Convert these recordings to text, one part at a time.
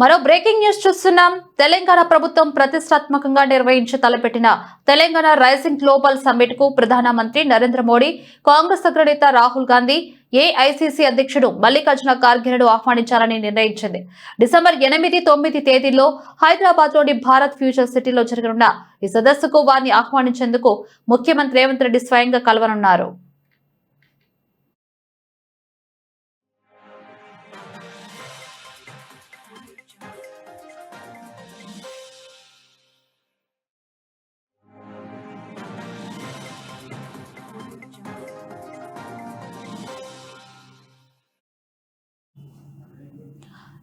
మరో breaking news చూస్తున్నాం. తెలంగాణ ప్రభుత్వం ప్రతిష్టాత్మకంగా నిర్వహించి తలపెట్టిన తెలంగాణ రైజింగ్ గ్లోబల్ సమ్మిట్కు ప్రధానమంత్రి నరేంద్ర మోడీ కాంగ్రెస్ అగ్రనేత రాహుల్ గాంధీ ఏఐసిసి అధ్యక్షుడు మల్లికార్జున ఖార్గేను ఆహ్వానించాలని నిర్ణయించింది. డిసెంబర్ ఎనిమిది తొమ్మిది తేదీల్లో హైదరాబాద్లోని భారత్ ఫ్యూచర్ సిటీలో జరగనున్న ఈ సదస్సుకు వారిని ఆహ్వానించేందుకు ముఖ్యమంత్రి రేవంత్ రెడ్డి స్వయంగా కలవనున్నారు.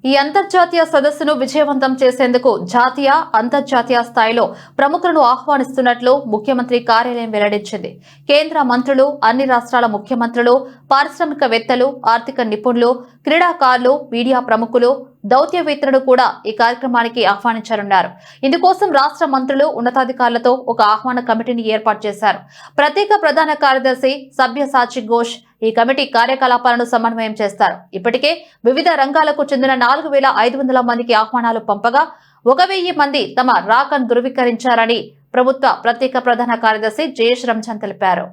ఈ అంతర్జాతీయ సదస్సును విజయవంతం చేసేందుకు జాతీయ అంతర్జాతీయ స్థాయిలో ప్రముఖులను ఆహ్వానిస్తున్నట్లు ముఖ్యమంత్రి కార్యాలయం వెల్లడించింది. కేంద్ర మంత్రులు అన్ని రాష్ట్రాల ముఖ్యమంత్రులు పారిశ్రామికవేత్తలు ఆర్థిక నిపుణులు క్రీడాకారులు మీడియా ప్రముఖులు దౌత్యవేత్తలను కూడా ఈ కార్యక్రమానికి ఆహ్వానించనున్నారు. ఇందుకోసం రాష్ట్ర మంత్రులు ఉన్నతాధికారులతో ఒక ఆహ్వాన కమిటీని ఏర్పాటు చేశారు. ప్రత్యేక ప్రధాన కార్యదర్శి సభ్య సాచి ఘోష్ ఈ కమిటీ కార్యకలాపాలను సమన్వయం చేస్తారు. ఇప్పటికే వివిధ రంగాలకు చెందిన నాలుగు వేల ఐదు వందల మందికి ఆహ్వానాలు పంపగా ఒక వెయ్యి మంది తమ రాకను ధృవీకరించారని ప్రభుత్వ ప్రత్యేక ప్రధాన కార్యదర్శి జయేష్ రంజాన్ తెలిపారు.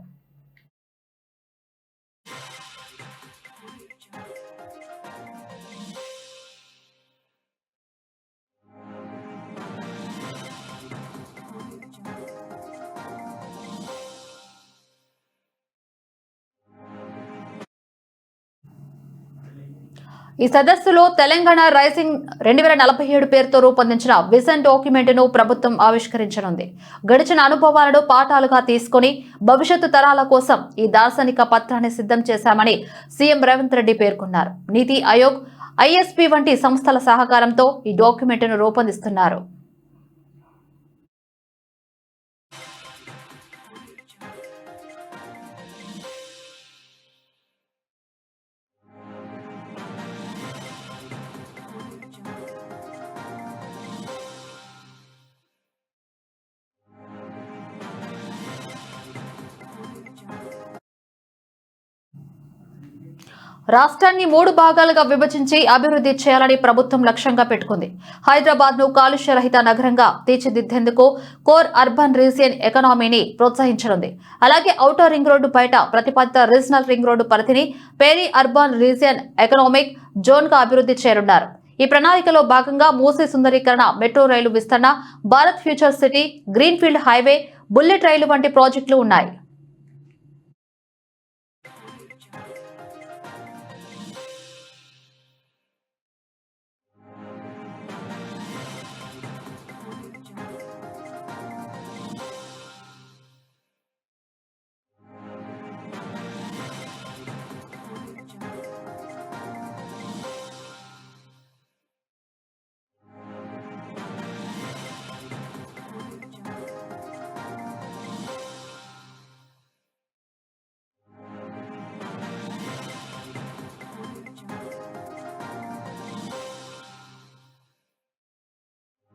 ఈ సదస్సులో తెలంగాణ రైసింగ్ రెండు వేల నలభై ఏడు పేరుతో రూపొందించిన విజన్ డాక్యుమెంట్ను ప్రభుత్వం ఆవిష్కరించనుంది. గడిచిన అనుభవాలను పాఠాలుగా తీసుకొని భవిష్యత్తు తరాల కోసం ఈ దార్శనిక పత్రాన్ని సిద్ధం చేశామని సీఎం రేవంత్ రెడ్డి పేర్కొన్నారు. నీతి ఆయోగ్ ఐఎస్పీ వంటి సంస్థల సహకారంతో ఈ డాక్యుమెంట్ను రూపొందిస్తున్నారు. రాష్ట్రాన్ని మూడు భాగాలుగా విభజించి అభివృద్ధి చేయాలని ప్రభుత్వం లక్ష్యంగా పెట్టుకుంది. హైదరాబాద్ను కాలుష్య రహిత నగరంగా తీర్చిదిద్దేందుకు కోర్ అర్బన్ రీజియన్ ఎకనామీని ప్రోత్సహించనుంది. అలాగే ఔటర్ రింగ్ రోడ్డు బయట ప్రతిపాదిత రీజనల్ రింగ్ రోడ్డు పరిధిని పేరీ అర్బన్ రీజియన్ ఎకనామిక్ జోన్గా అభివృద్ధి చేయనున్నారు ఈ ప్రణాళికలో భాగంగా మూసీ సుందరీకరణ మెట్రో రైలు విస్తరణ Bharat future city greenfield highway bullet rail వంటి ప్రాజెక్టులు ఉన్నాయి.